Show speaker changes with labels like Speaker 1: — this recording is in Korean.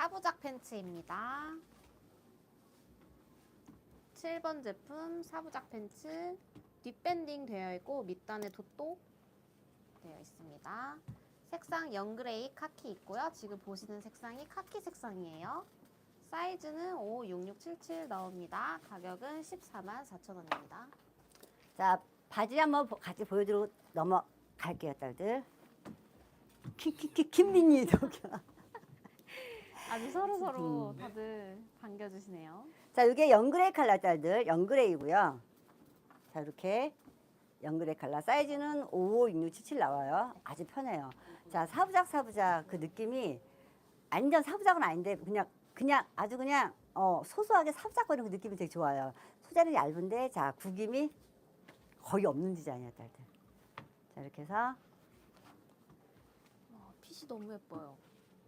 Speaker 1: 사부작 팬츠입니다. 7번 제품 사부작 팬츠 뒷밴딩 되어 있고 밑단에 돛도 되어 있습니다. 색상 영그레이 카키 있고요. 지금 보시는 색상이 카키 색상이에요. 사이즈는 5, 6, 6, 7, 7 나옵니다. 가격은 14만 4천 원입니다.
Speaker 2: 자, 바지 한번 보- 같이 보여드리고 넘어갈게요, 딸들. 키 키 키 김민희 도겸.
Speaker 1: 아주 서로 서로
Speaker 2: 음.
Speaker 1: 다들 반겨주시네요.
Speaker 2: 자, 이게 영그레이 칼라 딸들, 영그레이고요. 자, 이렇게 영그레이 칼라 사이즈는 5, 6, 6, 7, 7 나와요. 아주 편해요. 자, 사부작 사부작 그 느낌이 완전 사부작은 아닌데 그냥 그냥 아주 그냥 어, 소소하게 사부작거리는 그 느낌이 되게 좋아요. 소재는 얇은데 자, 구김이 거의 없는 디자인이야, 딸들. 자, 이렇게 해서
Speaker 1: 와, 핏이 너무 예뻐요.